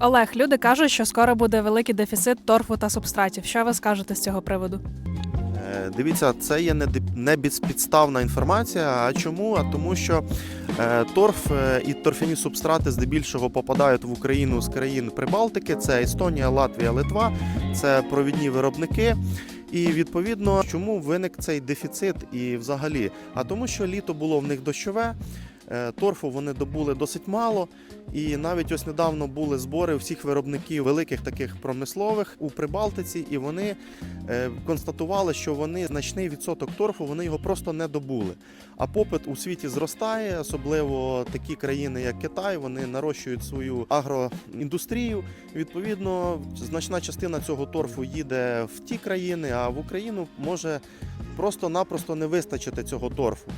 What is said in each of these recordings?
Олег, люди кажуть, що скоро буде великий дефіцит торфу та субстратів. Що ви скажете з цього приводу? Е, Дивіться, це є не не безпідставна інформація. А чому? А тому, що е, торф е, і торфяні субстрати здебільшого попадають в Україну з країн Прибалтики. Це Естонія, Латвія, Литва, це провідні виробники. І відповідно, чому виник цей дефіцит і взагалі? А тому, що літо було в них дощове. Е, Торфу вони добули досить мало, і навіть ось недавно були збори всіх виробників великих таких промислових у Прибалтиці, і вони е, констатували, що вони значний відсоток торфу вони його просто не добули. А попит у світі зростає, особливо такі країни, як Китай, вони нарощують свою агроіндустрію. Відповідно, значна частина цього торфу їде в ті країни, а в Україну може просто-напросто не вистачити цього торфу.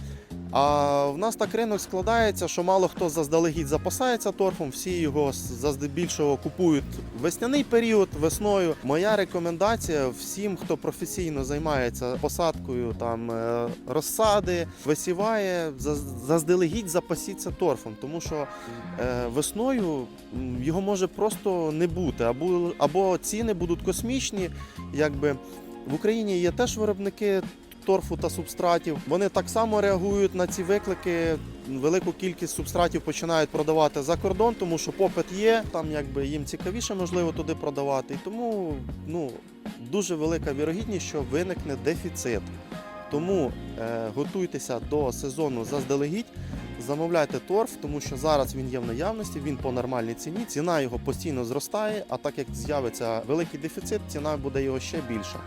А в нас так ринок складається, що мало хто заздалегідь запасається торфом, всі його заздебільшого купують весняний період, весною. Моя рекомендація всім, хто професійно займається посадкою там е, розсади, висіває, заз- заздалегідь запасіться торфом, тому що е, весною його може просто не бути, або, або ціни будуть космічні. Якби в Україні є теж виробники торфу та субстратів. Вони так само реагують на ці виклики. Велику кількість субстратів починають продавати за кордон, тому що попит є. Там якби їм цікавіше можливо туди продавати. І тому ну дуже велика вірогідність, що виникне дефіцит. Тому е, готуйтеся до сезону заздалегідь, замовляйте торф, тому що зараз він є в наявності, він по нормальній ціні. Ціна його постійно зростає. А так як з'явиться великий дефіцит, ціна буде його ще більша.